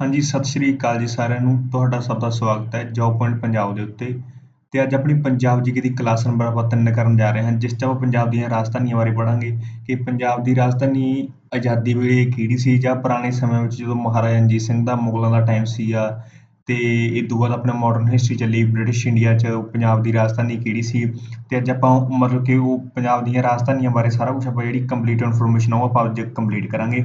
ਹਾਂਜੀ, ਸਤਿ ਸ਼੍ਰੀ ਅਕਾਲ ਜੀ ਸਾਰਿਆਂ ਨੂੰ। ਤੁਹਾਡਾ ਸਭ ਦਾ ਸਵਾਗਤ ਹੈ ਜੌਬ ਪੁਆਇੰਟ ਪੰਜਾਬ ਦੇ ਉੱਤੇ। ਤੇ ਅੱਜ ਆਪਣੀ ਪੰਜਾਬ ਜੀਕੇ ਦੀ ਕਲਾਸ ਨੰਬਰ ਆਪਾਂ ਤਿੰਨ ਕਰਨ ਜਾ ਰਹੇ ਹਾਂ, ਜਿਸ 'ਚ ਆਪਾਂ ਪੰਜਾਬ ਦੀਆਂ ਰਾਜਧਾਨੀਆਂ ਬਾਰੇ ਪੜ੍ਹਾਂਗੇ। ਕਿ ਪੰਜਾਬ ਦੀ ਰਾਜਧਾਨੀ ਆਜ਼ਾਦੀ ਵੇਲੇ ਕਿਹੜੀ ਸੀ ਜਾਂ ਪੁਰਾਣੇ ਸਮੇਂ ਵਿੱਚ ਜਦੋਂ ਮਹਾਰਾਜਾ ਰਣਜੀਤ ਸਿੰਘ ਦਾ ਮੁਗਲਾਂ ਦਾ ਟਾਈਮ ਸੀਗਾ, ਤੇ ਇਹ ਤੋਂ ਬਾਅਦ ਆਪਣੇ ਮਾਡਰਨ ਹਿਸਟਰੀ ਚੱਲੀ ਬ੍ਰਿਟਿਸ਼ ਇੰਡੀਆ 'ਚ ਪੰਜਾਬ ਦੀ ਰਾਜਧਾਨੀ ਕਿਹੜੀ ਸੀ। ਤੇ ਅੱਜ ਆਪਾਂ ਮਤਲਬ ਕਿ ਉਹ ਪੰਜਾਬ ਦੀਆਂ ਰਾਜਧਾਨੀਆਂ ਬਾਰੇ ਸਾਰਾ ਕੁਝ ਆਪਾਂ ਜਿਹੜੀ ਕੰਪਲੀਟ ਇਨਫੋਰਮੇਸ਼ਨ ਆ ਉਹ ਆਪਾਂ ਅੱਜ ਕੰਪਲੀਟ ਕਰਾਂਗੇ।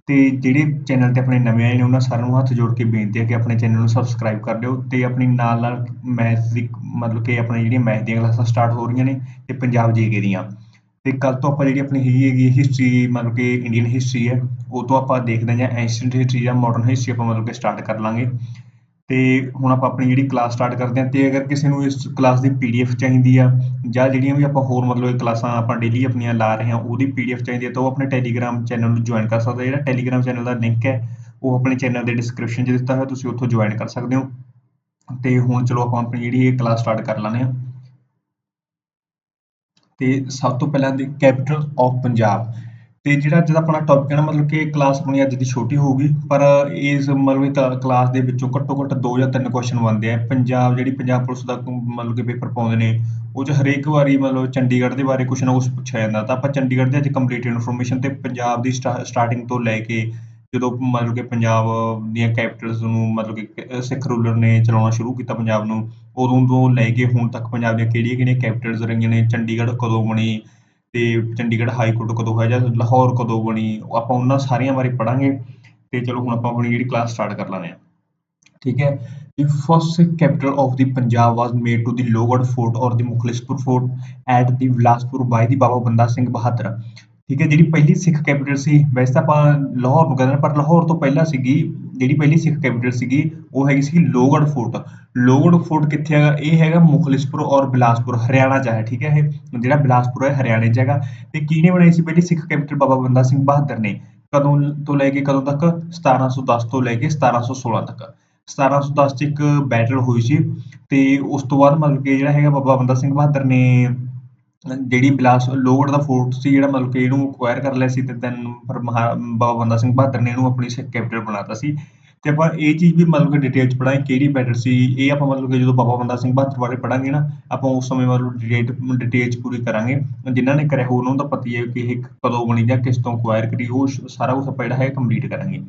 ਅਤੇ ਜਿਹੜੇ ਚੈਨਲ ਤੇ ਆਪਣੇ ਨਵੇਂ ਆਏ ਨੇ, ਉਹਨਾਂ ਸਾਰਿਆਂ ਨੂੰ ਹੱਥ ਜੋੜ ਕੇ ਬੇਨਤੀ ਹੈ ਕਿ ਆਪਣੇ ਚੈਨਲ ਨੂੰ ਸਬਸਕ੍ਰਾਈਬ ਕਰ ਲਿਓ ਅਤੇ ਆਪਣੀ ਨਾਲ ਨਾਲ ਮੈਥ ਦੀ ਮਤਲਬ ਕਿ ਆਪਣੇ ਜਿਹੜੀਆਂ ਮੈਥ ਦੀਆਂ ਕਲਾਸਾਂ ਸਟਾਰਟ ਹੋ ਰਹੀਆਂ ਨੇ ਅਤੇ ਪੰਜਾਬ ਜੀਕੇ ਦੀਆਂ। ਅਤੇ ਕੱਲ੍ਹ ਤੋਂ ਆਪਾਂ ਜਿਹੜੀ ਆਪਣੀ ਹੈਗੀ ਹੈਗੀ ਹਿਸਟਰੀ ਮਤਲਬ ਕਿ ਇੰਡੀਅਨ ਹਿਸਟਰੀ ਹੈ, ਉਹ ਤੋਂ ਆਪਾਂ ਦੇਖਦੇ ਹਾਂ ਜਾਂ ਐਂਸ਼ੀਅੰਟ ਹਿਸਟਰੀ ਜਾਂ ਮੋਡਰਨ ਹਿਸਟਰੀ ਆਪਾਂ ਮਤਲਬ ਕਿ ਸਟਾਰਟ ਕਰ ਲਾਂਗੇ। ਤੇ ਹੁਣ ਆਪਾਂ ਆਪਣੀ ਜਿਹੜੀ ਕਲਾਸ ਸਟਾਰਟ ਕਰਦੇ ਹਾਂ ਤੇ ਅਗਰ ਕਿਸੇ ਨੂੰ ਇਸ ਕਲਾਸ ਦੀ ਪੀਡੀਐਫ ਚਾਹੀਦੀ ਆ ਜਾਂ ਜਿਹੜੀਆਂ ਵੀ ਆਪਾਂ ਹੋਰ ਮਤਲਬ ਕਲਾਸਾਂ ਆਪਾਂ ਡੇਲੀ ਆਪਣੀਆਂ ਲਾ ਰਹੇ ਹਾਂ ਉਹਦੀ ਪੀਡੀਐਫ ਚਾਹੀਦੀ ਹੈ ਤਾਂ ਉਹ ਆਪਣੇ ਟੈਲੀਗ੍ਰਾਮ ਚੈਨਲ ਨੂੰ ਜੁਆਇਨ ਕਰ ਸਕਦਾ ਜਿਹੜਾ ਟੈਲੀਗ੍ਰਾਮ ਚੈਨਲ ਦਾ ਲਿੰਕ ਹੈ, ਉਹ ਆਪਣੇ ਚੈਨਲ ਦੇ ਡਿਸਕ੍ਰਿਪਸ਼ਨ 'ਚ ਦਿੱਤਾ ਹੋਇਆ, ਤੁਸੀਂ ਉੱਥੋਂ ਜੁਆਇਨ ਕਰ ਸਕਦੇ ਹੋ। ਤੇ ਹੁਣ ਚਲੋ ਆਪਾਂ ਆਪਣੀ ਜਿਹੜੀ ਇਹ ਕਲਾਸ ਸਟਾਰਟ ਕਰ ਲੈਂਦੇ ਹਾਂ। ਤੇ ਸਭ ਤੋਂ ਪਹਿਲਾਂ ਦੀ ਕੈਪੀਟਲ ਆਫ ਪੰਜਾਬ। ਤੇ ਜਿਹੜਾ ਅੱਜ ਦਾ ਆਪਣਾ ਟੌਪਿਕ ਹੈ ਨਾ, ਮਤਲਬ ਕਿ ਕਲਾਸ ਆਪਣੀ ਅੱਜ ਦੀ ਛੋਟੀ ਹੋਊਗੀ, ਪਰ ਇਸ ਮਤਲਬ ਕਿ ਕਲਾਸ ਦੇ ਵਿੱਚੋਂ ਘੱਟੋ ਘੱਟ ਦੋ ਜਾਂ ਤਿੰਨ ਕੁਐਸਚਨ ਬਣਦੇ ਆ। ਪੰਜਾਬ, ਜਿਹੜੀ ਪੰਜਾਬ ਪੁਲਿਸ ਦਾ ਮਤਲਬ ਕਿ ਪੇਪਰ ਪਾਉਂਦੇ ਨੇ, ਉਹ 'ਚ ਹਰੇਕ ਵਾਰੀ ਮਤਲਬ ਚੰਡੀਗੜ੍ਹ ਦੇ ਬਾਰੇ ਕੁਛ ਨਾ ਕੁਛ ਪੁੱਛਿਆ ਜਾਂਦਾ। ਤਾਂ ਆਪਾਂ ਚੰਡੀਗੜ੍ਹ ਦੇ ਅੱਜ ਕੰਪਲੀਟ ਇਨਫੋਰਮੇਸ਼ਨ ਤੇ ਪੰਜਾਬ ਦੀ ਸਟਾਰਟਿੰਗ ਤੋਂ ਲੈ ਕੇ ਜਦੋਂ ਮਤਲਬ ਕਿ ਪੰਜਾਬ ਦੀਆਂ ਕੈਪੀਟਲਸ ਨੂੰ ਮਤਲਬ ਕਿ ਸਿੱਖ ਰੂਲਰ ਨੇ ਚਲਾਉਣਾ ਸ਼ੁਰੂ ਕੀਤਾ ਪੰਜਾਬ ਨੂੰ, ਉਦੋਂ ਤੋਂ ਲੈ ਕੇ ਹੁਣ ਤੱਕ ਪੰਜਾਬ ਦੀਆਂ ਕਿਹੜੀਆਂ ਕਿਹੜੀਆਂ ਕੈਪੀਟਲਸ ਰਹੀਆਂ ਨੇ, ਚੰਡੀਗੜ੍ਹ ਕਦੋਂ ਬਣੀ ਤੇ ਚੰਡੀਗੜ੍ਹ ਹਾਈ ਕੋਰਟ ਕਦੋਂ ਹੋਇਆ ਜਾਂ ਲਾਹੌਰ ਕਦੋਂ ਬਣੀ ਆਪਾਂ ਉਹਨਾਂ ਸਾਰੀਆਂ ਬਾਰੇ ਪੜਾਂਗੇ ਤੇ ਚਲੋ ਹੁਣ ਆਪਾਂ ਆਪਣੀ ਜਿਹੜੀ ਕਲਾਸ ਸਟਾਰਟ ਕਰ ਲੈਂਦੇ ਹਾਂ ਠੀਕ ਹੈ the first capital of the punjab was made to the lower fort or the mukhlispur fort at the bilaspur by the baba ਬੰਦਾ ਸਿੰਘ ਬਹਾਦਰ ਠੀਕ ਹੈ, ਜਿਹੜੀ ਪਹਿਲੀ ਸਿੱਖ ਕੈਪੀਟਲ ਸੀ, ਵੈਸੇ ਤਾਂ ਆਪਾਂ ਲਾਹੌਰ ਨੂੰ ਕਹਿੰਦੇ ਪਰ ਲਾਹੌਰ ਤੋਂ ਪਹਿਲਾਂ ਸੀਗੀ, ਜਿਹੜੀ ਪਹਿਲੀ ਸਿੱਖ ਕੈਪੀਟਲ ਸੀਗੀ, ਉਹ ਹੈਗੀ ਸੀ ਲੋਹਗੜ੍ਹ ਫੋਰਟ। ਲੋਹਗੜ੍ਹ ਫੋਰਟ ਕਿੱਥੇ ਹੈਗਾ? ਇਹ ਹੈਗਾ ਮੁਖਲਿਸਪੁਰ ਔਰ ਬਿਲਾਸਪੁਰ, ਹਰਿਆਣਾ 'ਚ ਹੈ, ਠੀਕ ਹੈ ਇਹ? ਜਿਹੜਾ ਬਿਲਾਸਪੁਰ ਹੈ, ਹਰਿਆਣੇ 'ਚ ਹੈਗਾ। ਤੇ ਕਿਹਨੇ ਬਣਾਈ ਸੀ ਪਹਿਲੀ ਸਿੱਖ ਕੈਪੀਟਲ? ਬਾਬਾ ਬੰਦਾ ਸਿੰਘ ਬਹਾਦਰ ਨੇ। ਕਦੋਂ ਤੋਂ ਲੈ ਕੇ, ਕਦੋਂ ਤੱਕ? 1710 ਤੋਂ ਲੈ ਕੇ 1716 ਤੱਕ। 1710 ਚ ਇੱਕ ਬੈਟਲ ਹੋਈ ਸੀ। ਤੇ ਉਸ ਤੋਂ ਬਾਅਦ ਮਤਲਬ ਕਿ ਜਿਹੜਾ ਹੈਗਾ ਬਾਬਾ ਬੰਦਾ ਸਿੰਘ ਬਹਾਦਰ ਨੇ ਜਿਹੜੀ ਬਿਲਾਸ ਲੋਹਗੜ੍ਹ ਦਾ ਫੋਰਟ ਸੀ, ਜਿਹੜਾ ਮਤਲਬ ਕਿ ਇਹਨੂੰ ਅਕਵਾਇਰ ਕਰ ਲਿਆ ਸੀ ਤੇ ਦੈਨ ਫਿਰ ਬਾਬਾ ਬੰਦਾ ਸਿੰਘ ਬਹਾਦਰ ਨੇ ਇਹਨੂੰ ਆਪਣੀ ਸਿੱਖ ਕੈਪੀਟਲ ਬਣਾਤਾ ਸੀ। ਤੇ ਆਪਾਂ ਇਹ ਚੀਜ਼ ਵੀ ਮਤਲਬ ਕਿ ਡਿਟੇਲ ਚ ਪੜਾਂਗੇ ਕਿਹੜੀ ਬੈਟਲ ਸੀ। ਇਹ ਆਪਾਂ ਮਤਲਬ ਕਿ ਜਦੋਂ ਬਾਬਾ ਬੰਦਾ ਸਿੰਘ ਬਹਾਦਰ ਬਾਰੇ ਪੜਾਂਗੇ ਨਾ, ਆਪਾਂ ਉਸ ਸਮੇਂ ਮਤਲਬ ਡਿਟੇਲ ਡਿਟੇਲ ਚ ਪੂਰੀ ਕਰਾਂਗੇ। ਜਿਨ੍ਹਾਂ ਨੇ ਕਰਿਆ ਉਹਨਾਂ ਦਾ ਤਾਂ ਪਤਾ ਹੈ ਕਿ ਇਹ ਕਦੋਂ ਬਣੀ ਜਾਂ ਕਿਸ ਤੋਂ ਅਕਵਾਇਰ ਕਰੀ, ਉਹ ਸਾਰਾ ਕੁਝ ਆਪਾਂ ਜਿਹੜਾ ਹੈ ਕੰਪਲੀਟ ਕਰਾਂਗੇ।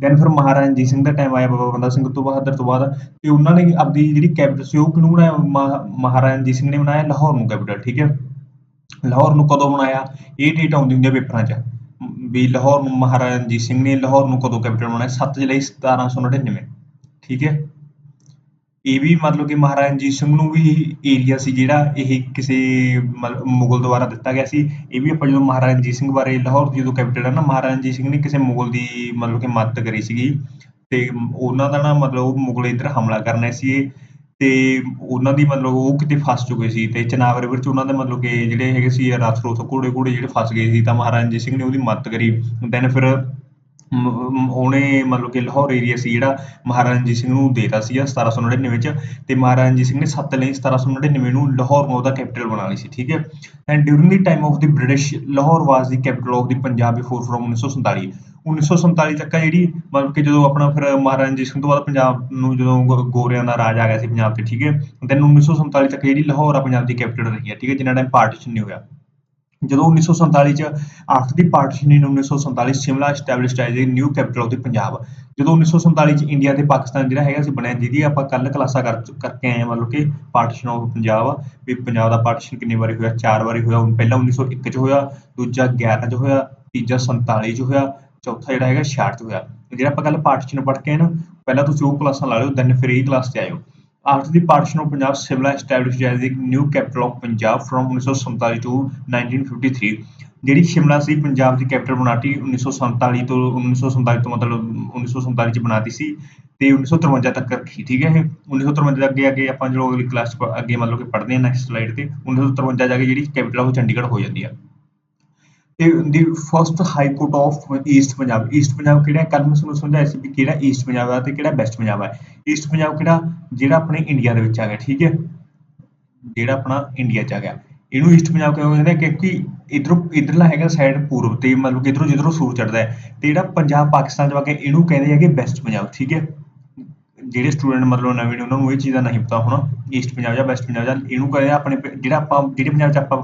ਦੈਨ ਫਿਰ ਮਹਾਰਾਜਾ ਰਣਜੀਤ ਸਿੰਘ ਦਾ ਟਾਈਮ ਆਇਆ ਬਾਬਾ ਬੰਦਾ ਸਿੰਘ ਤੋਂ ਬਹਾਦਰ ਤੋਂ ਬਾਅਦ ਤੇ ਉਹਨਾਂ ਨੇ ਆਪਦੀ ਜਿਹੜੀ ਕੈਪੀਟਲ ਸੀ ਉਹ ਕਿਹਨੂੰ ਬਣਾਇਆ? ਮਹਾਰਾਜਾ ਰਣਜੀਤ ਸਿੰਘ ਨੇ ਬਣਾਇਆ, ਲਾਹੌਰ ਨੂੰ ਕੈਪੀਟਲ ਠੀਕ ਹੈ? ਲਾਹੌਰ ਨੂੰ ਕਦੋਂ ਬਣਾਇਆ? ਇਹ ਡੇਟ ਆਉਂਦੀ ਹੁੰਦੀ ਹੈ ਪੇਪਰਾਂ 'ਚ। ਵੀ ਲਾਹੌਰ ਨੂੰ ਮਹਾਰਾਜਾ ਰਣਜੀਤ ਸਿੰਘ ਨੇ ਲਾਹੌਰ ਨੂੰ ਕਦੋਂ ਕੈਪੀਟਲ ਬਣਾਇਆ? 7 ਜੁਲਾਈ 1799 ਠੀਕ ਹੈ? ਇਹ ਵੀ ਮਤਲਬ ਕਿ ਮਹਾਰਾਜਾ ਰਣਜੀਤ ਸਿੰਘ ਨੂੰ ਵੀ ਏਰੀਆ ਸੀ ਜਿਹੜਾ ਇਹ ਕਿਸੇ ਮੁਗਲ ਦੁਆਰਾ ਦਿੱਤਾ ਗਿਆ ਸੀ। ਇਹ ਵੀ ਆਪਾਂ ਜਦੋਂ ਮਹਾਰਾਜਾ ਰਣਜੀਤ ਸਿੰਘ ਬਾਰੇ ਲਾਹੌਰ ਦੀ ਜਦੋਂ ਕੈਪੀਟਲ ਹੈ ਨਾ, ਮਹਾਰਾਜਾ ਰਣਜੀਤ ਸਿੰਘ ਨੇ ਕਿਸੇ ਮੁਗਲ ਦੀ ਮਤਲਬ ਕਿ ਮਦਦ ਕਰੀ ਸੀਗੀ। ਤੇ ਉਹਨਾਂ ਦਾ ਨਾ ਮਤਲਬ ਉਹ ਮੁਗਲ ਇੱਧਰ ਹਮਲਾ ਕਰਨਾ ਸੀ ਤੇ ਉਹਨਾਂ ਦੀ ਮਤਲਬ ਉਹ ਕਿਤੇ ਫਸ ਚੁੱਕੇ ਸੀ ਤੇ ਚਨਾਬ ਰਿਵਰ ਚ ਉਹਨਾਂ ਦੇ ਮਤਲਬ ਕਿ ਜਿਹੜੇ ਹੈਗੇ ਸੀ ਰਥ ਰੁਥ ਘੋੜੇ ਘੋੜੇ ਜਿਹੜੇ ਫਸ ਗਏ ਸੀ ਤਾਂ ਮਹਾਰਾਜਾ ਰਣਜੀਤ ਸਿੰਘ ਨੇ ਉਹਦੀ ਮਦਦ ਕਰੀ ਦੈਨ ਫਿਰ ਉਹਨੇ ਮਤਲਬ ਕਿ ਲਾਹੌਰ ਏਰੀਆ ਸੀ ਜਿਹੜਾ ਮਹਾਰਾਜਾ ਰਣਜੀਤ ਸਿੰਘ ਨੂੰ ਦੇਤਾ ਸੀ 1799 'ਚ ਤੇ ਮਹਾਰਾਜਾ ਰਣਜੀਤ ਸਿੰਘ ਨੇ 7 ਲਈ 1799 ਨੂੰ ਲਾਹੌਰ ਨੂੰ ਉਹਦਾ ਕੈਪੀਟਲ ਬਣਾ ਲਈ ਸੀ, ਠੀਕ ਹੈ? And during the time of the British Lahore was the capital of the Punjab before from 1947 1947 ਤੱਕ ਆ ਜਿਹੜੀ ਮਤਲਬ ਕਿ ਜਦੋਂ ਆਪਣਾ ਫਿਰ ਮਹਾਰਾਜਾ ਰਣਜੀਤ ਸਿੰਘ ਤੋਂ ਬਾਅਦ ਪੰਜਾਬ ਨੂੰ ਜਦੋਂ ਗੋਰਿਆਂ ਦਾ ਰਾਜ ਆ ਗਿਆ ਸੀ ਪੰਜਾਬ ਤੇ, ਠੀਕ ਹੈ? ਦੈਨ 1947 ਤੱਕ ਜਿਹੜੀ ਲਾਹੌਰ ਆ, ਪੰਜਾਬ ਦੀ ਕੈਪੀਟਲ ਰਹੀ ਹੈ, ਠੀਕ ਹੈ? ਜਿੰਨਾ ਟਾਈਮ ਪਾਰਟੀਸ਼ਨ ਨਹੀਂ ਹੋਇਆ। ਜਦੋਂ 1947 ਚ after the partition in 1947 Shimla established as a new capital of the Punjab ਜਦੋਂ 1947 ਚ ਇੰਡੀਆ ਤੇ ਪਾਕਿਸਤਾਨ ਜਿਹੜਾ ਹੈਗਾ ਸੀ ਬਣਿਆ, ਜਿਹਦੀ ਆਪਾਂ ਕੱਲ ਕਲਾਸਾਂ ਕਰ ਕਰਕੇ ਆਏ ਮਤਲਬ ਕਿ ਪਾਰਟੀਸ਼ਨ ਆਫ ਪੰਜਾਬ ਵੀ ਪੰਜਾਬ ਦਾ ਪਾਰਟੀਸ਼ਨ ਕਿੰਨੇ ਵਾਰੀ ਹੋਇਆ, ਚਾਰ ਵਾਰੀ ਹੋਇਆ ਪਹਿਲਾਂ 1901 ਚ ਹੋਇਆ, ਦੂਜਾ 11 ਚ ਹੋਇਆ, ਤੀਜਾ 47 ਚ ਹੋਇਆ, ਚੌਥਾ ਜਿਹੜਾ ਹੈਗਾ 66 ਚ ਹੋਇਆ। ਜਿਹੜਾ ਆਪਾਂ ਕੱਲ ਪਾਰਟੀਸ਼ਨ ਪੜ੍ਹ ਕੇ ਆਏ ਨਾ, ਪਹਿਲਾਂ ਤੁਸੀਂ ਉਹ ਕਲਾਸਾਂ ਲਾ ਲਿਓ ਦੈਨ ਫਿਰ ਇਹ ਕਲਾਸ ਤੇ ਆਇਓ। After the partition of Punjab, Shimla established as the new capital of Punjab from 1947 to 1953. ਜਿਹੜੀ ਸ਼ਿਮਲਾ ਸੀ ਪੰਜਾਬ ਦੀ ਕੈਪੀਟਲ ਬਣਾਤੀ 1947 ਤੋਂ 1947 ਤੋਂ ਮਤਲਬ 1947 ਚ ਬਣਾਤੀ ਸੀ ਤੇ 1953 ਤੱਕ ਰੱਖੀ ਠੀਕ ਹੈ ਇਹ 1953 ਦੇ ਅੱਗੇ ਅੱਗੇ ਆਪਾਂ ਜਦੋਂ ਅਗਲੀ ਕਲਾਸ ਅੱਗੇ ਮਤਲਬ ਕਿ ਪੜ੍ਹਦੇ ਹਾਂ ਨੈਕਸਟ ਸਲਾਈਡ ਤੇ 1953 ਜਾ ਕੇ ਜਿਹੜੀ ਕੈਪੀਟਲ ਉਹ ਚੰਡੀਗੜ੍ਹ ਹੋ ਜਾਂਦੀ ਆ the first high court of east Punjab east Punjab ਕਿਹੜਾ ਕੱਲ ਮੈਂ ਤੁਹਾਨੂੰ ਸਮਝਾਇਆ ਸੀ ਵੀ ਕਿਹੜਾ ਈਸਟ ਪੰਜਾਬ ਹੈ ਤੇ ਕਿਹੜਾ ਵੈਸਟ ਪੰਜਾਬ ਹੈ ਈਸਟ ਪੰਜਾਬ ਕਿਹੜਾ? ਜਿਹੜਾ ਆਪਣੇ ਇੰਡੀਆ ਦੇ ਵਿੱਚ ਆ ਗਿਆ, ਠੀਕ ਹੈ? ਜਿਹੜਾ ਆਪਣਾ ਇੰਡੀਆ ਚ ਆ ਗਿਆ। ਇਹਨੂੰ ਈਸਟ ਪੰਜਾਬ ਕਿਉਂ ਕਹਿੰਦੇ ਆ? ਕਿਉਂਕਿ ਇਧਰੋਂ, ਇਧਰਲਾ ਹੈਗਾ ਸਾਈਡ ਪੂਰਬ ਤੇ ਮਤਲਬ ਕਿ ਇਧਰੋਂ ਜਿੱਧਰੋਂ ਸੂਰਜ ਚੜ੍ਹਦਾ ਹੈ ਤੇ ਜਿਹੜਾ ਪੰਜਾਬ ਪਾਕਿਸਤਾਨ ਚ ਵਾ ਕੇ ਇਹਨੂੰ ਕਹਿੰਦੇ ਹੈਗੇ ਵੈਸਟ ਪੰਜਾਬ ਠੀਕ ਹੈ? ਜਿਹੜੇ ਸਟੂਡੈਂਟ ਮਤਲਬ ਨਵੇਂ ਨੇ, ਉਹਨਾਂ ਨੂੰ ਇਹ ਚੀਜ਼ਾਂ ਨਹੀਂ ਪਤਾ ਹੋਣਾ। ਈਸਟ ਪੰਜਾਬ ਜਾਂ ਵੈਸਟ ਪੰਜਾਬ ਜਾਂ ਇਹਨੂੰ ਕਹਿੰਦੇ ਆ ਆਪਣੇ ਜਿਹੜਾ ਆਪਾਂ, ਜਿਹੜੇ ਪੰਜਾਬ 'ਚ ਆਪਾਂ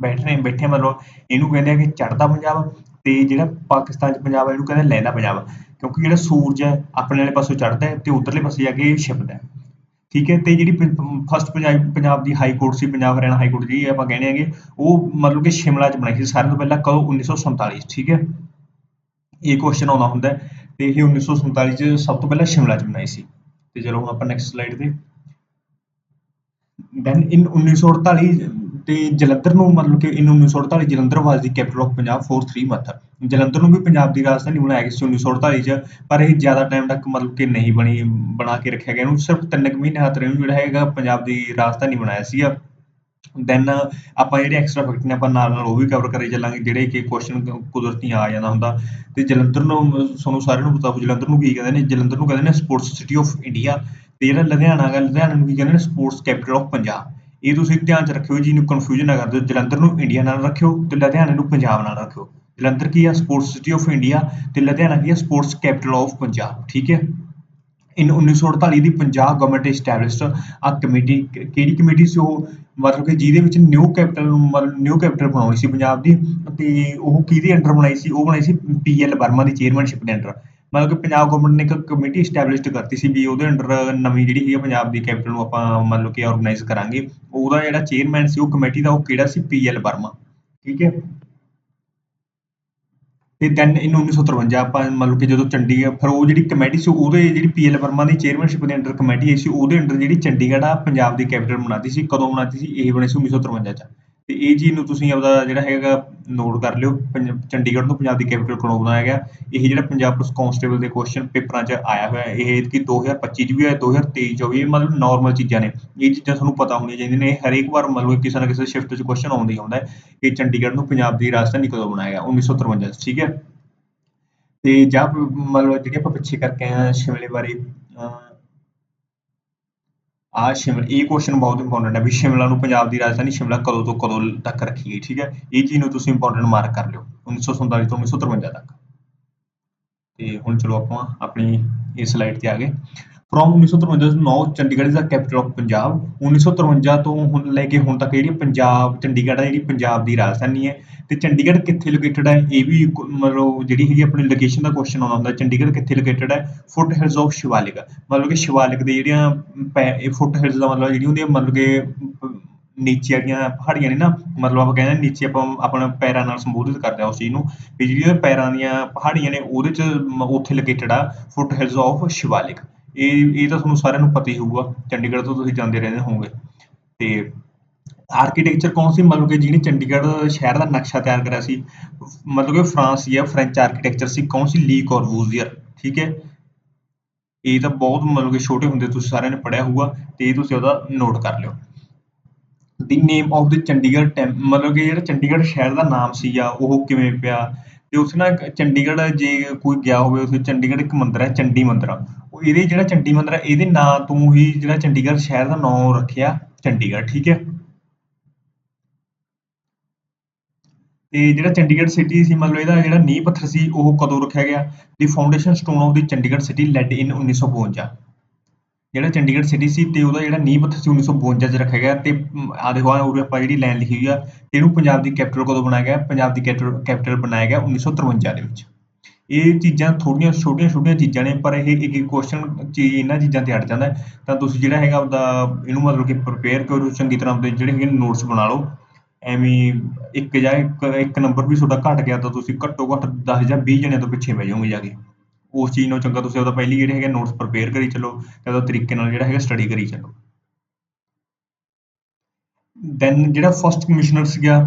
ਬੈਠੇ ਬੈਠੇ ਹਾਂ ਮਤਲਬ ਇਹਨੂੰ ਕਹਿੰਦੇ ਆ ਕਿ ਚੜ੍ਹਦਾ ਪੰਜਾਬ ਤੇ ਜਿਹੜਾ ਪਾਕਿਸਤਾਨ 'ਚ ਪੰਜਾਬ ਇਹਨੂੰ ਕਹਿੰਦੇ ਲਹਿੰਦਾ ਪੰਜਾਬ। ਕਿਉਂਕਿ ਜਿਹੜਾ ਸੂਰਜ ਹੈ, ਆਪਣੇ ਵਾਲੇ ਪਾਸੋਂ ਚੜ੍ਹਦਾ ਹੈ ਤੇ ਉਧਰਲੇ ਪਾਸੇ ਜਾ ਕੇ ਛਿਪਦਾ ਹੈ। ਠੀਕ ਹੈ, ਤੇ ਜਿਹੜੀ ਫਸਟ ਪੰਜਾਬ ਪੰਜਾਬ ਦੀ ਹਾਈ ਕੋਰਟ ਸੀ, ਪੰਜਾਬ ਹਰਿਆਣਾ ਹਾਈ ਕੋਰਟ ਜਿਹੜੀ ਆਪਾਂ ਕਹਿੰਦੇ ਹੈਗੇ, ਉਹ ਮਤਲਬ ਕਿ ਸ਼ਿਮਲਾ 'ਚ ਬਣਾਈ ਸੀ। ਸਾਰਿਆਂ ਤੋਂ ਪਹਿਲਾਂ ਕਦੋਂ 1947 'ਚ ਠੀਕ ਹੈ। ਇਹ ਕੁਐਸਚਨ ਆਉਂਦਾ ਹੁੰਦਾ ਹੈ, ਤੇ ਇਹ 1947 ਚ ਸਭ ਤੋਂ ਪਹਿਲਾਂ ਸ਼ਿਮਲਾ ਚ ਬਣਾਈ ਸੀ। ਤੇ ਚਲੋ ਹੁਣ ਆਪਾਂ ਨੈਕਸਟ ਸਲਾਈਡ ਤੇ ਦੈਨ ਇਨ 1948 ਤੇ ਜਲੰਧਰ ਨੂੰ ਮਤਲਬ ਕਿ in 1948 Jalandhar was the capital of Punjab four 3 month Jalandhar ਨੂੰ ਵੀ ਪੰਜਾਬ ਦੀ ਰਾਜਧਾਨੀ ਬਣਾਇਆ ਗਿਆ ਸੀ 1948 ਚ, ਪਰ ਇਹ ਜ਼ਿਆਦਾ ਟਾਈਮ ਤੱਕ ਮਤਲਬ ਕਿ ਨਹੀਂ ਬਣੀ, ਬਣਾ ਕੇ ਰੱਖਿਆ ਗਿਆ। ਇਹਨੂੰ ਸਿਰਫ ਤਿੰਨ ਕੁ ਮਹੀਨੇ ਖਾਤਰ ਇਹਨੂੰ ਜਿਹੜਾ ਹੈਗਾ ਪੰਜਾਬ ਦੀ ਰਾਜਧਾਨੀ ਬਣਾਇਆ ਸੀਗਾ। ਦੈਨ ਆਪਾਂ ਜਿਹੜੇ ਐਕਸਟਰਾ ਫੈਕਟ ਨੇ ਆਪਾਂ ਨਾਲ ਨਾਲ ਉਹ ਵੀ ਕਵਰ ਕਰੇ ਚੱਲਾਂਗੇ, ਜਿਹੜੇ ਕਿ ਕੁਐਸਚਨ ਕੁਦਰਤੀ ਆ ਜਾਂਦਾ ਹੁੰਦਾ। ਤੇ ਜਲੰਧਰ ਨੂੰ ਅਹ ਤੁਹਾਨੂੰ ਸਾਰਿਆਂ ਨੂੰ ਪਤਾ ਹੋ ਜਲੰਧਰ ਨੂੰ ਕੀ ਕਹਿੰਦੇ ਨੇ? ਜਲੰਧਰ ਨੂੰ ਕਹਿੰਦੇ ਨੇ ਸਪੋਰਟਸ ਸਿਟੀ ਆਫ ਇੰਡੀਆ ਤੇ ਜਿਹੜਾ ਲੁਧਿਆਣਾ ਹੈਗਾ, ਲੁਧਿਆਣਾ ਨੂੰ ਕੀ ਕਹਿੰਦੇ ਨੇ ਸਪੋਰਟਸ ਕੈਪੀਟਲ ਆਫ ਪੰਜਾਬ। ਇਹ ਤੁਸੀਂ ਧਿਆਨ ਚ ਰੱਖਿਓ ਜੀ ਨੂੰ ਕਨਫਿਊਜ਼ਨ ਨਾ ਕਰ ਦਿਓ ਜਲੰਧਰ ਨੂੰ ਇੰਡੀਆ ਨਾਲ ਰੱਖਿਓ ਤੇ ਲੁਧਿਆਣਾ ਨੂੰ ਪੰਜਾਬ ਨਾਲ ਰੱਖਿਓ। ਜਲੰਧਰ ਕੀ ਆ? ਸਪੋਰਟਸ ਸਿਟੀ ਆਫ ਇੰਡੀਆ ਤੇ ਲੁਧਿਆਣਾ ਕੀ ਆ? ਸਪੋਰਟਸ ਕੈਪੀਟਲ ਆਫ ਪੰਜਾਬ, ਠੀਕ ਹੈ? In 1948 the Punjab government established ਆ ਕਮੇਟੀ ਕਿਹੜੀ ਕਮੇਟੀ ਸੀ ਉਹ? ਮਤਲਬ ਕਿ ਜਿਹਦੇ ਵਿੱਚ ਨਿਊ ਕੈਪੀਟਲ ਮਤਲਬ ਨਿਊ ਕੈਪੀਟਲ ਬਣਾਉਣੀ ਸੀ ਪੰਜਾਬ ਦੀ, ਤੇ ਉਹ ਕਿਹਦੇ ਅੰਡਰ ਬਣਾਈ ਸੀ? ਉਹ ਬਣਾਈ ਸੀ ਪੀਐਲ ਵਰਮਾ ਦੀ ਚੇਅਰਮੈਨਸ਼ਿਪ ਦੇ ਅੰਡਰ ਮਤਲਬ ਕਿ ਪੰਜਾਬ ਗਵਰਨਮੈਂਟ ਨੇ ਇੱਕ ਕਮੇਟੀ ਐਸਟੈਬਲਿਸ਼ਡ ਕਰਤੀ ਸੀ ਵੀ ਉਹਦੇ ਅੰਡਰ ਨਵੀਂ ਜਿਹੜੀ ਹੈਗੀ ਪੰਜਾਬ ਦੀ ਕੈਪੀਟਲ ਨੂੰ ਆਪਾਂ ਮਤਲਬ ਕਿ ਆਰਗੇਨਾਈਜ਼ ਕਰਾਂਗੇ। ਉਹਦਾ ਜਿਹੜਾ ਚੇਅਰਮੈਨ ਸੀ, ਉਹ ਕਮੇਟੀ ਦਾ ਉਹ ਕਿਹੜਾ ਸੀ? ਪੀਐਲ ਵਰਮਾ। ਠੀਕ ਹੈ? ਤੇ ਦੈਨ ਇਨ 1953 ਆਪਾਂ ਮਤਲਬ ਕਿ ਜਦੋਂ ਚੰਡੀਗੜ੍ਹ, ਫਿਰ ਉਹ ਜਿਹੜੀ ਕਮੇਟੀ ਸੀ, ਉਹਦੇ ਜਿਹੜੀ ਪੀਐਲ ਵਰਮਾ ਦੀ ਚੇਅਰਮੈਨਸ਼ਿਪ ਦੇ ਅੰਡਰ ਕਮੇਟੀ ਆਈ ਸੀ, ਉਹਦੇ ਅੰਡਰ ਜਿਹੜੀ ਚੰਡੀਗੜ੍ਹ ਆ ਪੰਜਾਬ ਦੀ ਕੈਪੀਟਲ ਬਣਾਤੀ ਸੀ। ਕਦੋਂ ਬਣਾਤੀ ਸੀ? ਇਹ ਬਣੀ ਸੀ 1953 ਚ। ਤੇ ਇਹ ਚੀਜ਼ ਨੂੰ ਤੁਸੀਂ ਆਪਦਾ ਜਿਹੜਾ ਹੈਗਾ ਨੋਟ ਕਰ ਲਿਓ, ਪੰਜ- ਚੰਡੀਗੜ੍ਹ ਨੂੰ ਪੰਜਾਬ ਦੀ ਕੈਪੀਟਲ ਕਦੋਂ ਬਣਾਇਆ ਗਿਆ। ਇਹ ਜਿਹੜਾ ਪੰਜਾਬ ਪੁਲਿਸ ਕਾਂਸਟੇਬਲ ਦੇ ਕੁਐਸਚਨ ਪੇਪਰਾਂ 'ਚ ਆਇਆ ਹੋਇਆ, ਇਹ ਕਿ 2025 ਚ ਵੀ ਆਇਆ 2023 ਚ ਵੀ, ਇਹ ਮਤਲਬ ਨਾਰਮਲ ਚੀਜ਼ਾਂ ਨੇ। ਇਹ ਚੀਜ਼ਾਂ ਤੁਹਾਨੂੰ ਪਤਾ ਹੋਣੀਆਂ ਚਾਹੀਦੀਆਂ ਨੇ। ਹਰੇਕ ਵਾਰ ਮਤਲਬ ਕਿਸੇ ਨਾ ਕਿਸੇ ਸ਼ਿਫਟ 'ਚ ਕੁਐਸਚਨ ਆਉਂਦਾ ਹੀ ਆਉਂਦਾ ਹੈ। ਕਿ ਚੰਡੀਗੜ੍ਹ ਨੂੰ ਪੰਜਾਬ ਦੀ ਰਾਜਧਾਨੀ ਕਦੋਂ ਬਣਾਇਆ ਗਿਆ? 1953 ਚ, ਠੀਕ ਹੈ? ਤੇ ਜਾਂ ਮਤਲਬ ਜਿਹੜੀ ਆਪਾਂ ਪਿੱਛੇ ਕਰਕੇ ਆਏ ਹਾਂ, ਸ਼ਿਮਲੇ ਬਾਰੇ ਆ ਸ਼ਿਮਲਾ, ਇਹ ਕੁਐਸਚਨ ਬਹੁਤ ਇੰਪੋਰਟੈਂਟ ਹੈ ਵੀ ਸ਼ਿਮਲਾ ਨੂੰ ਪੰਜਾਬ ਦੀ ਰਾਜਧਾਨੀ ਸ਼ਿਮਲਾ ਕਦੋਂ ਤੋਂ ਕਦੋਂ ਤੱਕ ਰੱਖੀ ਗਈ, ਠੀਕ ਹੈ? ਇਹ ਚੀਜ਼ ਨੂੰ ਤੁਸੀਂ ਇੰਪੋਰਟੈਂਟ ਮਾਰਕ ਕਰ ਲਿਓ 1947 ਤੋਂ 1953 ਤੱਕ। ਤੇ ਹੁਣ ਚਲੋ ਆਪਾਂ ਆਪਣੀ ਇਸ ਸਲਾਈਡ ਤੇ ਆ ਗਏ। ਫਰੋਮ 1953 ਤੋਂ 9 Chandigarh is the capital of Punjab. 1953 ਤੋਂ ਹੁਣ ਲੈ ਕੇ ਹੁਣ ਤੱਕ ਜਿਹੜੀ ਪੰਜਾਬ, ਚੰਡੀਗੜ੍ਹ ਹੈ ਜਿਹੜੀ ਪੰਜਾਬ ਦੀ ਰਾਜਧਾਨੀ ਹੈ। ਤੇ ਚੰਡੀਗੜ੍ਹ ਕਿੱਥੇ ਲੋਕੇਟਡ ਹੈ ਇਹ ਵੀ ਮਤਲਬ ਜਿਹੜੀ ਹੈਗੀ ਆਪਣੀ ਲੋਕੇਸ਼ਨ ਦਾ ਕੁਐਸਚਨ ਆਉਂਦਾ ਹੁੰਦਾ। ਚੰਡੀਗੜ੍ਹ ਕਿੱਥੇ ਲੋਕੇਟਡ ਹੈ ਫੁੱਟ ਹਿਲਸ ਆਫ ਸ਼ਿਵਾਲਿਕ। ਮਤਲਬ ਕਿ ਸ਼ਿਵਾਲਿਕ ਦੇ ਜਿਹੜੀਆਂ ਪੈ- ਫੁੱਟ ਹਿਲਸ ਦਾ ਮਤਲਬ ਜਿਹੜੀ ਹੁੰਦੀ ਹੈ ਮਤਲਬ ਕਿ ਨੀਚੇ ਵਾਲੀਆਂ ਪਹਾੜੀਆਂ ਨੇ ਨਾ, ਮਤਲਬ ਆਪਾਂ ਕਹਿੰਦੇ ਨੀਚੇ ਆਪਾਂ ਆਪਣਾ ਪੈਰਾਂ ਨਾਲ ਸੰਬੋਧਿਤ ਕਰਦੇ ਹਾਂ ਉਸ ਚੀਜ਼ ਨੂੰ। ਵੀ ਜਿਹੜੀਆਂ ਪੈਰਾਂ ਦੀਆਂ ਪਹਾੜੀਆਂ ਨੇ, ਉਹਦੇ ਚ ਉੱਥੇ ਲੋਕੇਟਡ ਆ ਫੁੱਟ ਹਿਲਸ ਆਫ ਸ਼ਿਵਾਲਿਕ। ਇਹ ਇਹ ਤਾਂ ਤੁਹਾਨੂੰ ਸਾਰਿਆਂ ਨੂੰ ਪਤਾ ਹੀ ਹੋਊਗਾ, ਚੰਡੀਗੜ੍ਹ ਤੋਂ ਤੁਸੀਂ ਜਾਂਦੇ ਰਹਿੰਦੇ ਹੋਵੋਗੇ। ਤੇ ਆਰਕੀਟੈਕਚਰ ਕੌਣ ਸੀ? ਮਤਲਬ ਕਿ ਜਿਹਨੇ ਚੰਡੀਗੜ੍ਹ ਸ਼ਹਿਰ ਦਾ ਨਕਸ਼ਾ ਤਿਆਰ ਕਰਿਆ ਸੀ, ਮਤਲਬ ਕਿ ਫਰਾਂਸ ਜਾਂ ਫ੍ਰੈਂਚ ਆਰਕੀਟੈਕਚਰ ਸੀ, ਕੌਣ ਸੀ? ਲੀ ਕੋਰਬੂਜ਼ੀਅਰ, ਠੀਕ ਹੈ? ਇਹ ਤਾਂ ਬਹੁਤ ਮਤਲਬ ਕਿ ਛੋਟੇ ਹੁੰਦੇ ਤੁਸੀਂ ਸਾਰਿਆਂ ਨੇ ਪੜਿਆ ਹੋਊਗਾ, ਤੇ ਇਹ ਤੁਸੀਂ ਉਹਦਾ ਨੋਟ ਕਰ ਲਿਓ। The name of the Chandigarh temp ਮਤਲਬ ਕਿ ਜਿਹੜਾ ਚੰਡੀਗੜ੍ਹ ਸ਼ਹਿਰ ਦਾ ਨਾਮ ਸੀਗਾ ਉਹ ਕਿਵੇਂ ਪਿਆ, ਤੇ ਉੱਥੇ ਨਾ ਚੰਡੀਗੜ੍ਹ ਜੇ ਕੋਈ ਗਿਆ ਹੋਵੇ, ਉੱਥੇ ਚੰਡੀਗੜ੍ਹ ਇੱਕ ਮੰਦਿਰ ਹੈ, ਚੰਡੀ ਮੰਦਿਰ। ਇਹਦੇ ਜਿਹੜਾ ਚੰਡੀ ਮੰਦਰ ਹੈ ਇਹਦੇ ਨਾਂ ਤੋਂ ਹੀ ਜਿਹੜਾ ਚੰਡੀਗੜ੍ਹ ਸ਼ਹਿਰ ਦਾ ਨਾਮ ਰੱਖਿਆ ਚੰਡੀਗੜ੍ਹ, ਠੀਕ ਹੈ? ਤੇ ਜਿਹੜਾ ਚੰਡੀਗੜ੍ਹ ਸਿਟੀ ਸੀ, ਮਤਲਬ ਇਹਦਾ ਜਿਹੜਾ ਨੀਂਹ ਪੱਥਰ ਸੀ, ਉਹ ਕਦੋਂ ਰੱਖਿਆ ਗਿਆ? The foundation stone of the Chandigarh city laid in 1952 ਜਿਹੜਾ ਚੰਡੀਗੜ੍ਹ ਸਿਟੀ ਸੀ ਤੇ ਉਹਦਾ ਜਿਹੜਾ ਨੀਂਹ ਪੱਥਰ ਸੀ 1952 ਚ ਰੱਖਿਆ ਗਿਆ ਤੇ ਆ ਦੇਖੋ ਆ ਉਰੇ ਆਪਾਂ ਜਿਹੜੀ ਲਾਈਨ ਲਿਖੀ ਹੋਈ ਆ, ਇਹਨੂੰ ਪੰਜਾਬ ਦੀ ਕੈਪੀਟਲ ਕਦੋਂ ਬਣਾਇਆ ਗਿਆ? ਪੰਜਾਬ ਦੀ ਕੈਪੀਟਲ ਕੈਪੀਟਲ ਬਣਾਇਆ ਗਿਆ 1953 ਦੇ ਵਿੱਚ। ਇਹ ਚੀਜ਼ਾਂ ਥੋੜ੍ਹੀਆਂ ਛੋਟੀਆਂ ਛੋਟੀਆਂ ਚੀਜ਼ਾਂ ਨੇ, ਪਰ ਇਹ ਇੱਕ ਇੱਕ ਕੁਐਸਚਨ ਚ ਇਹਨਾਂ ਚੀਜ਼ਾਂ ਤੇ ਅੜ ਜਾਂਦਾ ਤਾਂ ਤੁਸੀਂ ਜਿਹੜਾ ਹੈਗਾ ਆਪਦਾ ਇਹਨੂੰ ਮਤਲਬ ਕਿ ਪ੍ਰਪੇਅਰ ਕਰੋ, ਚੰਗੀ ਤਰ੍ਹਾਂ ਆਪਦੇ ਜਿਹੜੇ ਹੈਗੇ ਨੋਟਸ ਬਣਾ ਲਓ। ਐਵੇਂ ਇੱਕ ਜਾਂ ਇੱਕ ਇੱਕ ਨੰਬਰ ਵੀ ਤੁਹਾਡਾ ਘਟ ਗਿਆ ਤਾਂ ਤੁਸੀਂ ਘੱਟੋ ਘੱਟ 10 ਜਾਂ 20 ਜਣਿਆਂ ਤੋਂ ਪਿੱਛੇ ਬਹਿ ਜਾਓਗੇ ਜਾ ਕੇ। ਉਸ ਚੀਜ਼ ਨੂੰ ਚੰਗਾ ਤੁਸੀਂ ਆਪਦਾ ਪਹਿਲੀ ਜਿਹੜੇ ਹੈਗੇ ਨੋਟਸ ਪ੍ਰਪੇਅਰ ਕਰੀ ਚੱਲੋ ਤੇ ਉਹਦਾ ਤਰੀਕੇ ਨਾਲ ਜਿਹੜਾ ਹੈਗਾ ਸਟੱਡੀ ਕਰੀ ਚੱਲੋ। ਦੈਨ ਜਿਹੜਾ ਫਸਟ ਕਮਿਸ਼ਨਰ ਸੀਗਾ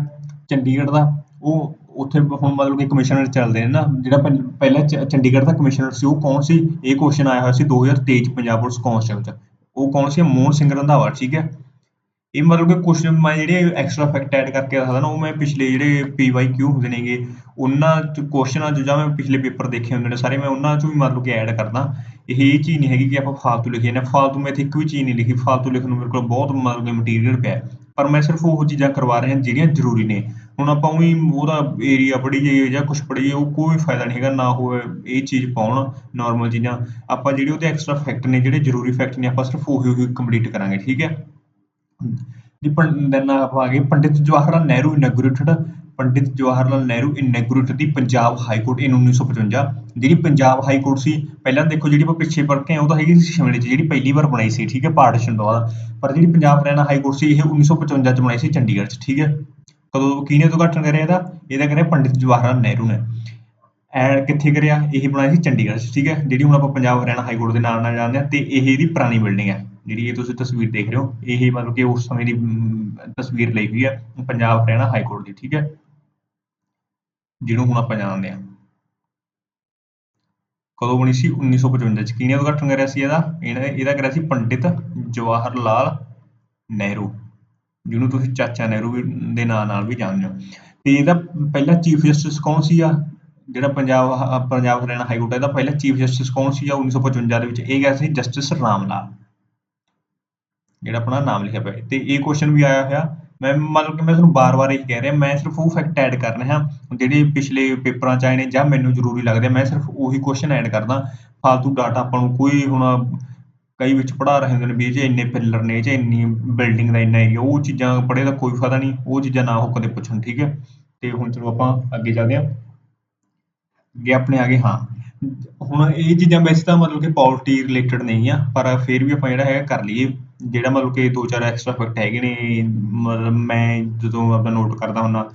ਚੰਡੀਗੜ੍ਹ ਦਾ, ਉਹ ਉੱਥੇ ਹੁਣ ਮਤਲਬ ਕਿ ਕਮਿਸ਼ਨਰ ਚੱਲਦੇ ਨੇ ਨਾ, ਜਿਹੜਾ ਪਹਿ- ਪਹਿਲਾਂ ਚ- ਚੰਡੀਗੜ੍ਹ ਦਾ ਕਮਿਸ਼ਨਰ ਸੀ, ਉਹ ਕੌਣ ਸੀ? ਇਹ ਕੁਐਸਚਨ ਆਇਆ ਹੋਇਆ ਸੀ 2023 ਚ ਪੰਜਾਬ ਪੁਲਿਸ ਕਾਂਸਟੇਬਲ ਚ। ਉਹ ਕੌਣ ਸੀ? ਮੋਹਨ ਸਿੰਘ ਰੰਧਾਵਾ, ਠੀਕ ਹੈ? ਇਹ ਮਤਲਬ ਕਿ ਕੁਐਸਚਨ ਮੈਂ ਜਿਹੜੇ ਐਕਸਟਰਾ ਫੈਕਟ ਐਡ ਕਰਕੇ ਰੱਖਦਾ ਨਾ, ਉਹ ਮੈਂ ਪਿਛਲੇ ਜਿਹੜੇ ਪੀਵਾਈਕਿਊ ਹੁੰਦੇ ਨੇਗੇ, ਉਹਨਾਂ ਚ ਕੁਐਸਚਨਾਂ ਚ ਜਾਂ ਮੈਂ ਪਿਛਲੇ ਪੇਪਰ ਦੇਖੇ ਹੁੰਦੇ ਨੇ ਸਾਰੇ, ਮੈਂ ਉਹਨਾਂ ਚੋਂ ਵੀ ਮਤਲਬ ਕਿ ਐਡ ਕਰਦਾ। ਇਹ ਇਹ ਚੀਜ਼ ਨਹੀਂ ਹੈਗੀ ਕਿ ਆਪਾਂ ਫਾਲਤੂ ਲਿਖੀ ਜਾਂਦੇ ਹਾਂ। ਫਾਲਤੂ ਮੈਂ ਇੱਥੇ ਇੱਕ ਵੀ ਚੀਜ਼ ਨਹੀਂ ਲਿਖੀ। ਫਾਲਤੂ ਲਿਖਣ ਨੂੰ ਮੇਰੇ ਕੋਲ ਬਹੁਤ ਮਤਲਬ ਕਿ ਮਟੀਰੀਅਲ ਪਿਆ। ਪਰ ਮੈਂ ਸਿਰਫ ਉਹ ਚੀਜ਼ਾਂ ਕਰਵਾ ਰਿਹਾ ਜਿਹੜੀਆਂ ਜ਼ਰੂਰੀ ਨੇ। ਹੁਣ ਆਪਾਂ ਉਹੀ ਉਹਦਾ ਏਰੀਆ ਪੜ੍ਹੀ ਜਾਈਏ ਜਾਂ ਕੁਛ ਪੜ੍ਹੀ ਜਾਈਏ ਉਹ ਕੋਈ ਫਾਇਦਾ ਨਹੀਂ ਹੈਗਾ, ਨਾ ਉਹ ਇਹ ਚੀਜ਼ ਪਾਉਣ ਨਾਰਮਲ ਚੀਜ਼ਾਂ। ਆਪਾਂ ਜਿਹੜੇ ਉਹਦੇ ਐਕਸਟਰਾ ਫੈਕਟ ਨੇ, ਜਿਹੜੇ ਜ਼ਰੂਰੀ ਫੈਕਟ ਨੇ, ਆਪਾਂ ਸਿਰਫ ਉਹੀ ਉਹੀ ਕੰਪਲੀਟ ਕਰਾਂਗੇ, ਠੀਕ ਹੈ? ਜੀ ਦੈਨ ਆਪਾਂ ਆ ਗਏ Pandit Jawahar Lal Nehru inaugurated Pandit Jawahar Lal Nehru inaugurated the Punjab high court in 1955 ਜਿਹੜੀ ਪੰਜਾਬ ਹਾਈ ਕੋਰਟ ਸੀ, ਪਹਿਲਾਂ ਦੇਖੋ ਜਿਹੜੀ ਆਪਾਂ ਪਿੱਛੇ ਪੜ੍ਹ ਕੇ ਆਏ, ਉਹ ਤਾਂ ਹੈਗੀ ਸੀ ਸ਼ਿਮਲੇ 'ਚ, ਜਿਹੜੀ ਪਹਿਲੀ ਵਾਰ ਬਣਾਈ ਸੀ, ਠੀਕ ਹੈ ਪਾਰਟੀਸ਼ਨ ਤੋਂ ਬਾਅਦ ਪਰ ਜਿਹੜੀ ਪੰਜਾਬ ਹਰਿਆਣਾ ਹਾਈ ਕੋਰਟ ਸੀ, ਇਹ 1955 'ਚ ਬਣਾਈ ਸੀ ਚੰਡੀਗੜ੍ਹ 'ਚ, ਠੀਕ ਹੈ? ਕਦੋਂ ਕਿਹਨੇ ਉਦਘਾਟਨ ਕਰਿਆ ਇਹਦਾ? ਇਹਦਾ ਕਰਿਆ ਪੰਡਿਤ ਜਵਾਹਰ ਲਾਲ ਨਹਿਰੂ ਨੇ। ਐ ਕਿੱਥੇ ਕਰਿਆ? ਇਹ ਬਣਾਇਆ ਸੀ ਚੰਡੀਗੜ੍ਹ 'ਚ, ਠੀਕ ਹੈ? ਜਿਹੜੀ ਹੁਣ ਆਪਾਂ ਪੰਜਾਬ ਹਰਿਆਣਾ ਹਾਈ ਕੋਰਟ ਦੇ ਨਾਮ ਨਾਲ ਜਾਣਦੇ ਹਾਂ ਤੇ ਇਹ ਇਹਦੀ ਪੁਰਾਣੀ ਬਿਲਡਿੰਗ ਹੈ। ਜਿਹੜੀ ਇਹ ਤੁਸੀਂ ਤਸਵੀਰ ਦੇਖ ਰਹੇ ਹੋ, ਇਹ ਮਤਲਬ ਕਿ ਉਸ ਸਮੇਂ ਦੀ ਤਸਵੀਰ ਲਈ ਹੋਈ ਹੈ ਪੰਜਾਬ ਹਰਿਆਣਾ ਹਾਈ ਕੋਰਟ ਦੀ, ਠੀਕ ਹੈ? ਜਿਹਨੂੰ ਹੁਣ ਆਪਾਂ ਜਾਣਦੇ ਹਾਂ। ਕਦੋਂ ਬਣੀ ਸੀ? 1955 ਚ। ਕਿਹਨੇ ਉਦਘਾਟਨ ਕਰਿਆ ਸੀ ਇਹਦਾ? ਇਹਨੇ, ਇਹਦਾ ਕਰਿਆ ਸੀ ਪੰਡਿਤ ਜਵਾਹਰ ਲਾਲ ਨਹਿਰੂ। ਜਿਹਨੂੰ ਤੁਸੀਂ ਚਾਚਾ ਨਹਿਰੂ ਵੀ ਦੇ ਨਾਂ ਨਾਲ ਵੀ ਜਾਣਦੇ ਹੋ। ਤੇ ਇਹਦਾ ਪਹਿਲਾ ਚੀਫ ਜਸਟਿਸ ਕੌਣ ਸੀ ਜਿਹੜਾ ਪੰਜਾਬ ਹ- ਪੰਜਾਬ ਹਰਿਆਣਾ ਹਾਈ ਕੋਰਟ ਦਾ ਇਹਦਾ ਪਹਿਲਾ ਚੀਫ ਜਸਟਿਸ ਕੌਣ ਸੀ 1955 ਦੇ ਵਿੱਚ? ਇਹ ਗਿਆ ਸੀ ਜਸਟਿਸ ਰਾਮ ਲਾਲ ਜਿਹੜਾ ਆਪਣਾ ਨਾਮ ਲਿਖਿਆ ਪਿਆ। ਤੇ ਇਹ ਕੁਐਸਚਨ ਵੀ ਆਇਆ ਹੋਇਆ। ਮੈਂ ਮਤਲਬ ਕਿ ਮੈਂ ਤੁਹਾਨੂੰ ਬਾਰ-ਬਾਰ ਇਹੀ ਕਹਿ ਰਿਹਾ, ਮੈਂ ਸਿਰਫ ਉਹ ਫੈਕਟ ਐਡ ਕਰ ਰਿਹਾ ਜਿਹੜੇ ਪਿਛਲੇ ਪੇਪਰਾਂ ਚ ਆਏ ਨੇ ਜਾਂ ਮੈਨੂੰ ਜ਼ਰੂਰੀ ਲੱਗਦੇ ਮੈਂ ਸਿਰਫ ਉਹੀ ਕੁਐਸਚਨ ਐਡ ਕਰਦਾ। ਫालतू ਡਾਟਾ ਆਪਾਂ ਨੂੰ ਕੋਈ ਹੁਣ ਕਈ ਵਿੱਚ ਪੜ੍ਹਾ ਰਹੇ ਹੁੰਦੇ ਨੇ ਵੀ ਇਹ 'ਚ ਇੰਨੇ ਪਿੱਲਰ ਨੇ, ਇਹ 'ਚ ਇੰਨੀ ਬਿਲਡਿੰਗ ਦਾ ਇੰਨਾ ਏਰੀਆ ਉਹ ਚੀਜ਼ਾਂ ਪੜ੍ਹੇ ਦਾ ਕੋਈ ਫਾਇਦਾ ਨਹੀਂ, ਉਹ ਚੀਜ਼ਾਂ ਨਾ ਉਹ ਕਦੇ ਪੁੱਛਣ, ਠੀਕ ਹੈ? ਤੇ ਹੁਣ ਚਲੋ ਆਪਾਂ ਅੱਗੇ ਚੱਲਦੇ ਹਾਂ। ਅੱਗੇ ਆਪਣੇ ਆ ਹਾਂ। ਹੁਣ ਇਹ ਚੀਜ਼ਾਂ ਵੈਸੇ ਤਾਂ ਮਤਲਬ ਕਿ ਪੋਲਿਟੀ ਰਿਲੇਟਡ ਨਹੀਂ ਆ, ਪਰ ਫਿਰ ਵੀ ਆਪਾਂ ਜਿਹੜਾ ਹੈਗਾ ਕਰ ਲਈਏ। ਜਿਹੜਾ ਮਤਲਬ ਕਿ ਦੋ ਚਾਰ ਐਕਸਟਰਾ ਫੈਕਟ ਹੈਗੇ ਨੇ, ਮਤਲਬ ਮੈਂ ਜਦੋਂ ਆਪਦਾ ਨੋਟ ਕਰਦਾ ਹੁੰਦਾ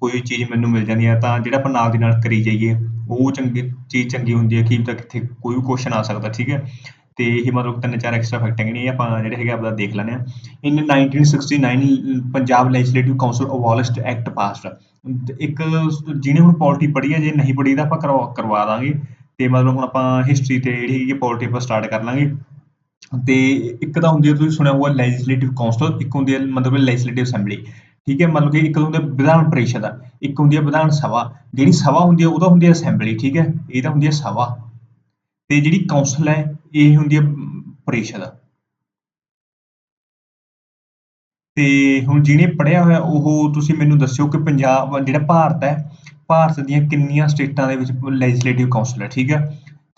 ਕੋਈ ਚੀਜ਼ ਮੈਨੂੰ ਮਿਲ ਜਾਂਦੀ ਹੈ ਤਾਂ ਜਿਹੜਾ ਆਪਾਂ ਨਾਲ ਦੀ ਨਾਲ ਕਰੀ ਜਾਈਏ, ਉਹ ਚੰਗੀ ਚੀਜ਼ ਚੰਗੀ ਹੁੰਦੀ ਹੈ ਕੀ ਪਤਾ ਕਿੱਥੇ ਕੋਈ ਕੁਐਸਚਨ ਆ ਸਕਦਾ, ਠੀਕ ਹੈ? ਤੇ ਇਹ ਮਤਲਬ ਤਿੰਨ ਚਾਰ ਐਕਸਟਰਾ ਫੈਕਟ ਹੈਗੇ ਨੇ, ਇਹ ਆਪਾਂ ਜਿਹੜੇ ਹੈਗੇ ਆਪਦਾ ਦੇਖ ਲੈਂਦੇ ਆ in 1969 Punjab legislative council abolished act passed ਇੱਕ ਜਿਹਨੇ ਹੁਣ ਪੋਲਿਟੀ ਪੜ੍ਹੀ ਹੈ ਜੇ ਨਹੀਂ ਪੜ੍ਹੀ ਤਾਂ ਆਪਾਂ ਕਰਵਾ ਕਰਵਾ ਦਾਂਗੇ। ਤੇ ਮਤਲਬ ਹੁਣ ਆਪਾਂ ਹਿਸਟਰੀ ਤੇ ਜਿਹੜੀ ਹੈਗੀ ਪੋਲਿਟੀ ਆਪਾਂ ਸਟਾਰਟ ਕਰ ਲਾਂਗੇ। ਤੇ ਇੱਕ ਤਾਂ ਹੁੰਦੀ ਹੈ ਤੁਸੀਂ ਸੁਣਿਆ ਹੋਊਗਾ ਲੈਜਿਸਲੇਟਿਵ ਕਾਉਂਸਲ ਇੱਕ ਹੁੰਦੀ ਹੈ ਮਤਲਬ ਲੈਜਿਸਲੇਟਿਵ ਅਸੈਂਬਲੀ ਠੀਕ ਹੈ, ਮਤਲਬ ਕਿ ਇੱਕ ਹੁੰਦਾ ਵਿਧਾਨ ਪਰਿਸ਼ਦ, ਇੱਕ ਹੁੰਦੀ ਹੈ ਵਿਧਾਨ ਸਭਾ। ਜਿਹੜੀ ਸਭਾ ਹੁੰਦੀ ਹੈ ਉਹ ਤਾਂ ਹੁੰਦੀ ਹੈ ਅਸੈਂਬਲੀ ਠੀਕ ਹੈ? ਇਹ ਤਾਂ ਹੁੰਦੀ ਹੈ ਸਭਾ। ਤੇ ਜਿਹੜੀ ਕੌਂਸਲ ਹੈ, ਇਹ ਹੁੰਦੀ ਹੈ ਪਰਿਸ਼ਦ। ਤੇ ਹੁਣ ਜਿਹਨੇ ਪੜਿਆ ਹੋਇਆ, ਉਹ ਤੁਸੀਂ ਮੈਨੂੰ ਦੱਸਿਓ ਕਿ ਪੰਜਾਬ ਜਿਹੜਾ ਭਾਰਤ ਹੈ, ਭਾਰਤ ਦੀਆਂ ਕਿੰਨੀਆਂ ਸਟੇਟਾਂ ਦੇ ਵਿੱਚ ਲੈਜਿਸਲੇਟਿਵ ਕੌਂਸਲ ਹੈ ਠੀਕ ਹੈ?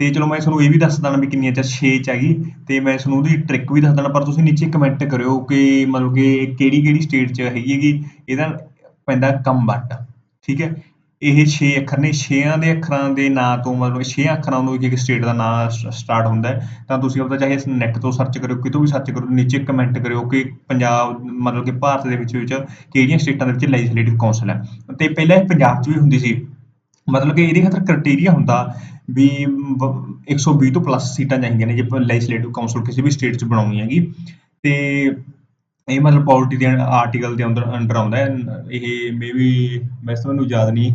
ਤੇ ਚਲੋ ਮੈਂ ਤੁਹਾਨੂੰ ਇਹ ਵੀ ਦੱਸ ਦਣਾ ਵੀ ਕਿੰਨੀਆਂ ਚ 6 ਚ ਹੈਗੀ, ਤੇ ਮੈਂ ਤੁਹਾਨੂੰ ਉਹਦੀ ਟ੍ਰਿਕ ਵੀ ਦੱਸ ਦਣਾ ਪਰ ਤੁਸੀਂ ਨੀਚੇ ਕਮੈਂਟ ਕਰਿਓ ਕਿ ਮਤਲਬ ਕਿ ਕਿਹੜੀ ਕਿਹੜੀ ਸਟੇਟ ਚ ਹੈਗੀ ਹੈਗੀ, ਇਹਦਾ ਪੈਂਦਾ ਕੰਬਟ ਠੀਕ ਹੈ? ਇਹ 6 ਅੱਖਰ ਨੇ 6ਾਂ ਦੇ ਅੱਖਰਾਂ ਦੇ ਨਾਂ ਤੋਂ ਮਤਲਬ 6 ਅੱਖਰਾਂ ਤੋਂ ਇੱਕ ਇੱਕ ਸਟੇਟ ਦਾ ਨਾਂ ਸਟਾਰਟ ਹੁੰਦਾ ਹੈ, ਤਾਂ ਤੁਸੀਂ ਆਪਦਾ ਚਾਹੇ ਨੈਟ ਤੋਂ ਸਰਚ ਕਰਿਓ, ਕਿਤੋਂ ਵੀ ਸਰਚ ਕਰੋ ਨੀਚੇ ਕਮੈਂਟ ਕਰਿਓ ਕਿ ਪੰਜਾਬ, ਮਤਲਬ ਕਿ ਭਾਰਤ ਦੇ ਵਿੱਚ ਵਿੱਚ ਕਿਹੜੀਆਂ ਸਟੇਟਾਂ ਦੇ ਵਿੱਚ ਲੈਜਿਸਲੇਟਿਵ ਕਾਉਂਸਲ ਹੈ। ਤੇ ਪਹਿਲਾਂ ਇਹ ਪੰਜਾਬ 'ਚ ਵੀ ਹੁੰਦੀ ਸੀ। ਮਤਲਬ ਕਿ ਇਹਦੇ ਖਾਤਰ ਕ੍ਰਾਈਟੇਰੀਆ ਹੁੰਦਾ ਵੀ ਵ- 120 ਤੋਂ ਪਲੱਸ ਸੀਟਾਂ ਚਾਹੀਦੀਆਂ ਨੇ, ਜੇ ਲੈਜਿਸਲੇਟਿਵ ਕਾਉਂਸਲ ਕਿਸੇ ਵੀ ਸਟੇਟ 'ਚ ਬਣਾਉਣੀ ਹੈਗੀ। ਤੇ ਇਹ ਮਤਲਬ ਪੋਲਿਟੀ ਦੇ ਆਰਟੀਕਲ ਦੇ ਅੰਦਰ ਅੰਡਰ ਆਉਂਦਾ ਹੈ। ਇਹ ਮੇਬੀ ਵੈਸੇ ਮੈਨੂੰ ਯਾਦ ਨਹੀਂ।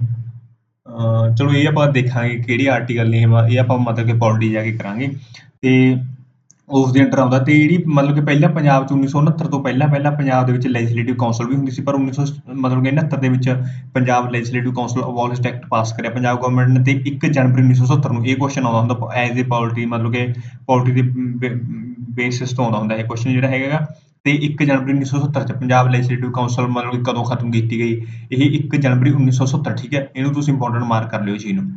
ਚਲੋ ਇਹ ਆਪਾਂ ਦੇਖਾਂਗੇ ਕਿਹੜੀ ਆਰਟੀਕਲ ਨੇ ਇਹ ਆਪਾਂ ਮਤਲਬ ਕਿ ਪੋਲਿਟੀ ਜਾ ਕੇ ਕਰਾਂਗੇ। ਤੇ ਉਸ ਦੇ ਅੰਡਰ ਆਉਂਦਾ ਤੇ ਜਿਹੜੀ ਮਤਲਬ ਕਿ ਪਹਿਲਾਂ ਪੰਜਾਬ 'ਚ 1969 ਤੋਂ ਪਹਿਲਾਂ ਪਹਿਲਾਂ ਪੰਜਾਬ ਦੇ ਵਿੱਚ ਲੈਜਿਸਲੇਟਿਵ ਕਾਉਂਸਲ ਵੀ ਹੁੰਦੀ ਸੀ, ਪਰ 1900 ਮਤਲਬ ਕਿ 69 ਦੇ ਵਿੱਚ Punjab legislative council abolished act pass ਕਰਿਆ। ਪੰਜਾਬ ਗਵਰਨਮੈਂਟ ਨੇ ਤੇ 1 ਜਨਵਰੀ 1970 ਨੂੰ ਇਹ ਕੁਐਸਚਨ ਆਉਂਦਾ ਹੁੰਦਾ ਐਜ਼ ਏ ਪੋਲਿਟੀ ਮਤਲਬ ਕਿ ਪੋਲਿਟੀ ਦੇ ਬੇਸਿਸ ਤੋਂ ਆਉਂਦਾ ਹੁੰਦਾ ਇਹ ਕੁਐਸਚਨ ਜਿਹੜਾ ਹੈਗਾ ਤੇ 1 ਜਨਵਰੀ 1970 ਚ ਪੰਜਾਬ ਲੈਜਿਸਲੇਟਿਵ ਕੌਂਸਲ ਮਤਲਬ ਕਿ ਕਦੋਂ ਖਤਮ ਕੀਤੀ ਗਈ, ਇਹ ਇੱਕ ਜਨਵਰੀ 1970 ਠੀਕ ਹੈ? ਇਹਨੂੰ ਤੁਸੀਂ ਇੰਪੋਰਟੈਂਟ ਮਾਰਕ ਕਰ ਲਿਓ ਜੀ ਨੂੰ।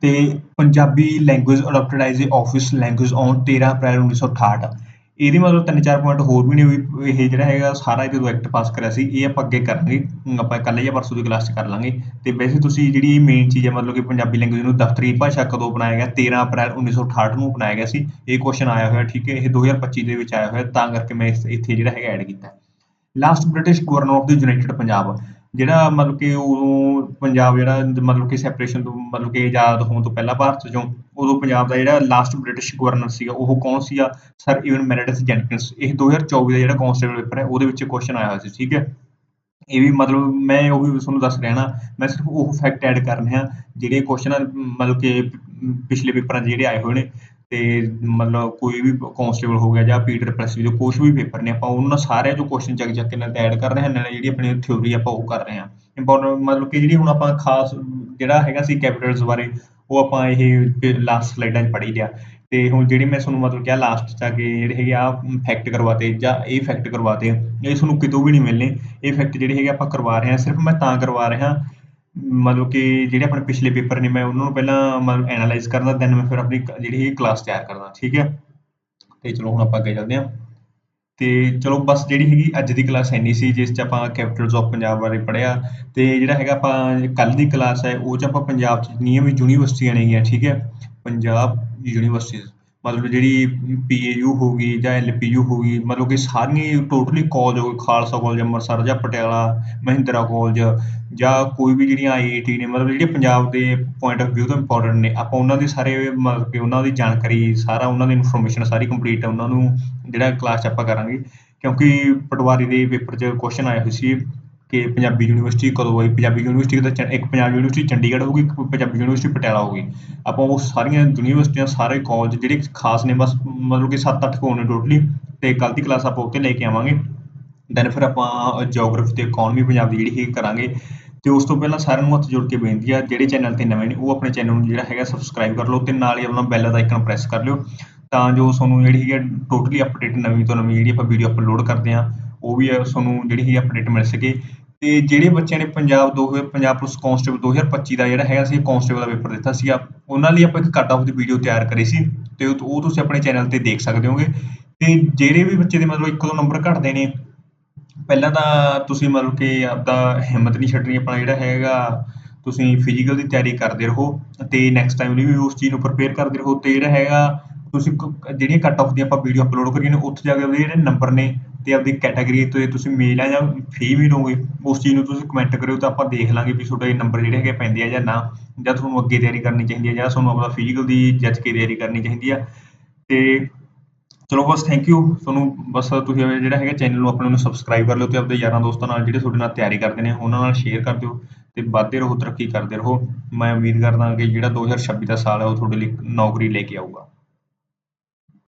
ਤੇ Punjabi language adopted as a office language on 13 April 1968 ਇਹਦੇ ਮਤਲਬ ਤਿੰਨ ਚਾਰ ਪੁਆਇੰਟ ਹੋਰ ਵੀ ਨੇ ਵੀ ਇਹ ਜਿਹੜਾ ਹੈਗਾ ਸਾਰਾ ਜਦੋਂ ਐਕਟ ਪਾਸ ਕਰਿਆ ਸੀ, ਇਹ ਆਪਾਂ ਅੱਗੇ ਕਰਾਂਗੇ ਹੁਣ ਆਪਾਂ ਕੱਲ੍ਹ ਜਾਂ ਪਰਸੋਂ ਦੀ ਕਲਾਸ 'ਚ ਕਰ ਲਾਂਗੇ। ਤੇ ਵੈਸੇ ਤੁਸੀਂ ਜਿਹੜੀ ਮੇਨ ਚੀਜ਼ ਹੈ ਮਤਲਬ ਕਿ ਪੰਜਾਬੀ ਲੈਂਗੁਏਜ ਨੂੰ ਦਫ਼ਤਰੀ ਭਾਸ਼ਾ ਕਦੋਂ ਬਣਾਇਆ ਗਿਆ? 13 ਅਪ੍ਰੈਲ 1968 ਨੂੰ ਬਣਾਇਆ ਗਿਆ ਸੀ। ਇਹ ਕੁਐਸਚਨ ਆਇਆ ਹੋਇਆ, ਠੀਕ ਹੈ, ਇਹ 2025 ਦੇ ਵਿੱਚ ਆਇਆ ਹੋਇਆ, ਤਾਂ ਕਰਕੇ ਮੈਂ ਇਸ- ਇੱਥੇ ਜਿਹੜਾ ਹੈਗਾ ਐਡ ਕੀਤਾ। Last British governor of the united Punjab ਜਿਹੜਾ ਮਤਲਬ ਕਿ ਉਦੋਂ ਪੰਜਾਬ ਜਿਹੜਾ ਮਤਲਬ ਕਿ ਸੈਪਰੇਸ਼ਨ ਤੋਂ ਮਤਲਬ ਕਿ ਆਜ਼ਾਦ ਹੋਣ ਤੋਂ ਪਹਿਲਾਂ ਭਾਰਤ ਚੋਂ, ਉਦੋਂ ਪੰਜਾਬ ਦਾ ਜਿਹੜਾ ਲਾਸਟ ਬ੍ਰਿਟਿਸ਼ ਗਵਰਨਰ ਸੀਗਾ, ਉਹ ਕੌਣ ਸੀਗਾ? ਸਰ ਇਵਨ ਮੈਰਿਡਸ ਜੈਨਕਿੰਸ ਇਹ 2024 ਦਾ ਜਿਹੜਾ ਕਾਂਸਟੇਬਲ ਪੇਪਰ ਹੈ, ਉਹਦੇ ਵਿੱਚ ਕੁਐਸਚਨ ਆਇਆ ਹੋਇਆ ਸੀ, ਠੀਕ ਹੈ? ਇਹ ਵੀ ਮਤਲਬ ਮੈਂ ਉਹ ਵੀ ਤੁਹਾਨੂੰ ਦੱਸ ਰਿਹਾ ਨਾ, ਮੈਂ ਸਿਰਫ ਉਹ ਫੈਕਟ ਐਡ ਕਰ ਰਿਹਾ, ਜਿਹੜੇ ਕੁਐਸਚਨ ਮਤਲਬ ਕਿ ਪਿਛਲੇ ਪੇਪਰਾਂ 'ਚ ਜਿਹੜੇ ਆਏ ਹੋਏ ਨੇ। ਅਤੇ ਮਤਲਬ ਕੋਈ ਵੀ ਕੋਂਸਟੇਬਲ ਹੋ ਗਿਆ ਜਾਂ ਪੀਟਰ ਪ੍ਰੈਸ ਜੋ ਕੁਛ ਵੀ ਪੇਪਰ ਨੇ, ਆਪਾਂ ਉਹਨਾਂ ਸਾਰਿਆਂ ਚੋਂ ਕੁਐਸਚਨ ਚੱਕ ਚੱਕ ਕੇ ਨਾਲ ਐਡ ਕਰ ਰਹੇ ਹਾਂ, ਨਾਲੇ ਜਿਹੜੀ ਆਪਣੀ ਥਿਊਰੀ ਆਪਾਂ ਉਹ ਕਰ ਰਹੇ ਹਾਂ। ਇੰਪੋਰਟੈਂਟ ਮਤਲਬ ਕਿ ਜਿਹੜੀ ਹੁਣ ਆਪਾਂ ਖਾਸ ਜਿਹੜਾ ਹੈਗਾ ਸੀ ਕੈਪੀਟਲਸ ਬਾਰੇ, ਉਹ ਆਪਾਂ ਇਹ ਲਾਸਟ ਸਲਾਈਡਾਂ 'ਚ ਪੜ੍ਹੀ ਲਿਆ। ਤੇ ਹੁਣ ਜਿਹੜੇ ਮੈਂ ਤੁਹਾਨੂੰ ਮਤਲਬ ਕਿਹਾ ਲਾਸਟ 'ਚ ਆ ਕੇ ਜਿਹੜੇ ਹੈਗੇ ਆ ਫੈਕਟ ਕਰਵਾਤੇ ਜਾਂ ਇਹ ਫੈਕਟ ਕਰਵਾਤੇ, ਇਹ ਤੁਹਾਨੂੰ ਕਿਤੋਂ ਵੀ ਨਹੀਂ ਮਿਲਣੇ। ਇਹ ਫੈਕਟ ਜਿਹੜੇ ਹੈਗੇ ਆਪਾਂ ਕਰਵਾ ਰਹੇ ਹਾਂ, ਸਿਰਫ ਮੈਂ ਤਾਂ ਕਰਵਾ ਰਿਹਾ ਮਤਲਬ ਕਿ ਜਿਹੜੇ ਆਪਣੇ ਪਿਛਲੇ ਪੇਪਰ ਨੇ, ਮੈਂ ਉਹਨਾਂ ਨੂੰ ਪਹਿਲਾਂ ਮਤਲਬ ਐਨਾਲਾਈਜ਼ ਕਰਦਾ ਦੈਨ ਮੈਂ ਫਿਰ ਆਪਣੀ ਜਿਹੜੀ ਇਹ ਕਲਾਸ ਤਿਆਰ ਕਰਦਾ ਠੀਕ ਹੈ? ਤੇ ਚਲੋ ਹੁਣ ਆਪਾਂ ਅੱਗੇ ਚੱਲਦੇ ਹਾਂ। ਤੇ ਚਲੋ ਬਸ ਜਿਹੜੀ ਹੈਗੀ ਅੱਜ ਦੀ ਕਲਾਸ ਇੰਨੀ ਸੀ, ਜਿਸ 'ਚ ਆਪਾਂ ਕੈਪੀਟਲਸ ਆਫ ਪੰਜਾਬ ਬਾਰੇ ਪੜ੍ਹਿਆ, ਤੇ ਜਿਹੜਾ ਹੈਗਾ ਆਪਾਂ ਕੱਲ ਦੀ ਕਲਾਸ ਹੈ, ਉਹ 'ਚ ਆਪਾਂ ਪੰਜਾਬ 'ਚ ਜਿੰਨੀਆਂ ਵੀ ਯੂਨੀਵਰਸਿਟੀਆਂ ਨੇਗੀਆਂ, ਠੀਕ ਹੈ? ਪੰਜਾਬ ਯੂਨੀਵਰਸਿਟੀਜ਼। ਮਤਲਬ ਜਿਹੜੀ ਪੀ ਏ ਯੂ ਹੋ ਗਈ ਜਾਂ ਐੱਲ ਪੀ ਯੂ ਹੋ ਗਈ, ਮਤਲਬ ਕਿ ਸਾਰੀਆਂ ਟੋਟਲੀ ਕੋਲਜ ਹੋ ਗਏ ਖਾਲਸਾ ਕੋਲਜ ਅੰਮ੍ਰਿਤਸਰ ਜਾਂ ਪਟਿਆਲਾ, ਮਹਿੰਦਰਾ ਕੋਲਜ ਜਾਂ ਕੋਈ ਵੀ ਜਿਹੜੀਆਂ ਆਈ ਏ ਟੀ ਨੇ, ਮਤਲਬ ਜਿਹੜੇ ਪੰਜਾਬ ਦੇ ਪੁਆਇੰਟ ਆਫ ਵਿਊ ਤੋਂ ਇੰਪੋਰਟੈਂਟ ਨੇ, ਆਪਾਂ ਉਹਨਾਂ ਦੇ ਸਾਰੇ ਮਤਲਬ ਕਿ ਉਹਨਾਂ ਦੀ ਜਾਣਕਾਰੀ, ਸਾਰਾ ਉਹਨਾਂ ਦੀ ਇਨਫੋਰਮੇਸ਼ਨ ਸਾਰੀ ਕੰਪਲੀਟ ਉਹਨਾਂ ਨੂੰ ਜਿਹੜਾ ਕਲਾਸ 'ਚ ਆਪਾਂ ਕਰਾਂਗੇ, ਕਿਉਂਕਿ ਪਟਵਾਰੀ ਦੇ ਪੇਪਰ 'ਚ ਕੁਐਸਚਨ ਆਏ ਹੋਏ ਸੀ ਕਿ ਪੰਜਾਬੀ ਯੂਨੀਵਰਸਿਟੀ ਕਦੋਂ ਆਈ? ਪੰਜਾਬੀ ਯੂਨੀਵਰਸਿਟੀ ਦਾ ਚ- ਇੱਕ ਪੰਜਾਬੀ ਯੂਨੀਵਰਸਿਟੀ ਚੰਡੀਗੜ੍ਹ ਹੋਊਗੀ, ਇੱਕ ਪੰਜਾਬੀ ਯੂਨੀਵਰਸਿਟੀ ਪਟਿਆਲਾ ਹੋਊਗੀ। ਆਪਾਂ ਉਹ ਸਾਰੀਆਂ ਯੂਨੀਵਰਸਿਟੀਆਂ, ਸਾਰੇ ਕਾਲਜ ਜਿਹੜੇ ਖਾਸ ਨੇ, ਬਸ ਮਤਲਬ ਕਿ 7-8 ਕੋਲ ਨੇ ਟੋਟਲੀ ਤੇ ਕੱਲ੍ਹ ਦੀ ਕਲਾਸ ਆਪਾਂ ਉੱਤੇ ਲੈ ਕੇ ਆਵਾਂਗੇ। ਦੈਨ ਫਿਰ ਆਪਾਂ ਜੀਓਗ੍ਰਾਫੀ ਤੇ ਇਕਨੋਮੀ ਪੰਜਾਬ ਦੀ ਜਿਹੜੀ ਇਹ ਕਰਾਂਗੇ। ਤੇ ਉਸ ਤੋਂ ਪਹਿਲਾਂ ਸਾਰਿਆਂ ਨੂੰ ਹੱਥ ਜੋੜ ਕੇ ਬੇਨਤੀ ਆ, ਜਿਹੜੇ ਚੈਨਲ ਤੇ ਨਵੇਂ ਨੇ, ਉਹ ਆਪਣੇ ਚੈਨਲ ਨੂੰ ਜਿਹੜਾ ਹੈਗਾ ਸਬਸਕ੍ਰਾਈਬ ਕਰ ਲਓ ਤੇ ਨਾਲ ਹੀ ਆਪਣਾ ਬੈਲ ਦਾ ਆਈਕਨ ਪ੍ਰੈਸ ਕਰ ਲਿਓ। ਤਾਂ ਜੋ ਤੁਹਾਨੂੰ ਜਿਹੜੀ ਹੈਗੀ ਟੋਟਲੀ ਅਪਡੇਟ ਨਵੀਂ ਤੋਂ ਨਵੀਂ ਜਿਹੜੀ ਆਪਾਂ ਵੀਡੀਓ ਅਪਲੋਡ ਕਰਦੇ ਆ, ਉਹ ਵੀ ਤੁਹਾਨੂੰ ਜਿਹੜੀ ਹੈਗੀ ਅਪਡੇਟ ਮਿਲ ਸਕੇ। ਅਤੇ ਜਿਹੜੇ ਬੱਚਿਆਂ ਨੇ ਪੰਜਾਬ ਦੋ ਹਜ਼ਾਰ, ਪੰਜਾਬ ਪੁਲਿਸ ਕਾਂਸਟੇਬਲ 2025 ਦਾ ਜਿਹੜਾ ਹੈਗਾ ਸੀ ਕਾਂਸਟੇਬਲ ਦਾ ਪੇਪਰ ਦਿੱਤਾ ਸੀ। ਉਹਨਾਂ ਲਈ ਆਪਾਂ ਇੱਕ ਕੱਟ ਆਫ ਦੀ ਵੀਡੀਓ ਤਿਆਰ ਕਰੀ ਸੀ ਅਤੇ ਉਹ ਉਹ ਤੁਸੀਂ ਆਪਣੇ ਚੈਨਲ ਤੇ ਦੇਖ ਸਕਦੇ ਹੋਗੇ। ਅਤੇ ਜਿਹੜੇ ਵੀ ਬੱਚੇ ਦੇ ਮਤਲਬ ਇੱਕ ਦੋ ਨੰਬਰ ਘਟਦੇ ਨੇ, ਪਹਿਲਾਂ ਤਾਂ ਤੁਸੀਂ ਮਤਲਬ ਕਿ ਆਪਦਾ ਹਿੰਮਤ ਨਹੀਂ ਛੱਡਣੀ, ਆਪਣਾ ਜਿਹੜਾ ਹੈਗਾ, ਤੁਸੀਂ ਫਿਜ਼ੀਕਲ ਦੀ ਤਿਆਰੀ ਕਰਦੇ ਰਹੋ ਅਤੇ ਨੈਕਸਟ ਟਾਈਮ ਲਈ ਵੀ ਉਸ ਚੀਜ਼ ਨੂੰ ਪ੍ਰਪੇਅਰ ਕਰਦੇ ਰਹੋ ਅਤੇ ਜਿਹੜਾ ਹੈਗਾ ਤੁਸੀਂ ਕ- ਜਿਹੜੀਆਂ ਕੱਟ ਆਫ ਦੀਆਂ ਆਪਾਂ ਵੀਡੀਓ ਅਪਲੋਡ ਕਰੀਆਂ ਨੇ, ਉੱਥੇ ਜਾ ਕੇ ਉਹਦੇ ਜਿਹੜੇ ਨੰਬਰ ਨੇ ਤੇ ਆਪਦੀ ਕੈਟਾਗਰੀ ਤੇ ਤੁਸੀਂ ਮੇਲ ਆ ਜਾਂ ਫੀ ਵੀ ਲਓਗੇ ਉਸ ਚੀਜ਼ ਨੂੰ ਤੁਸੀਂ ਕਮੈਂਟ ਕਰਿਓ ਤਾਂ ਆਪਾਂ ਦੇਖ ਲਾਂਗੇ ਵੀ ਤੁਹਾਡੇ ਨੰਬਰ ਜਿਹੜੇ ਹੈਗੇ ਪੈਂਦੇ ਆ ਜਾਂ ਨਾ, ਜਾਂ ਤੁਹਾਨੂੰ ਅੱਗੇ ਤਿਆਰੀ ਕਰਨੀ ਚਾਹੀਦੀ ਹੈ ਜਾਂ ਤੁਹਾਨੂੰ ਆਪਣਾ ਫਿਜ਼ੀਕਲ ਦੀ ਜੱਜ ਕੇ ਤਿਆਰੀ ਕਰਨੀ ਚਾਹੀਦੀ ਆ। ਤੇ ਚਲੋ ਬਸ ਥੈਂਕ ਯੂ ਤੁਹਾਨੂੰ ਬਸ ਤੁਸੀਂ ਜਿਹੜਾ ਹੈਗਾ ਚੈਨਲ ਨੂੰ ਆਪਣੇ ਨੂੰ ਸਬਸਕ੍ਰਾਈਬ ਕਰ ਲਿਓ ਤੇ ਆਪਣੇ ਯਾਰਾਂ ਦੋਸਤਾਂ ਨਾਲ ਜਿਹੜੇ ਤੁਹਾਡੇ ਨਾਲ ਤਿਆਰੀ ਕਰਦੇ ਨੇ, ਉਹਨਾਂ ਨਾਲ ਸ਼ੇਅਰ ਕਰ ਦਿਓ ਤੇ ਵੱਧਦੇ ਰਹੋ, ਤਰੱਕੀ ਕਰਦੇ ਰਹੋ। ਮੈਂ ਉਮੀਦ ਕਰਦਾ ਕਿ ਜਿਹੜਾ 2026 ਦਾ ਸਾਲ ਹੈ ਉਹ ਤੁਹਾਡੇ ਲਈ ਨੌਕਰੀ ਲੈ ਕੇ ਆਊਗਾ।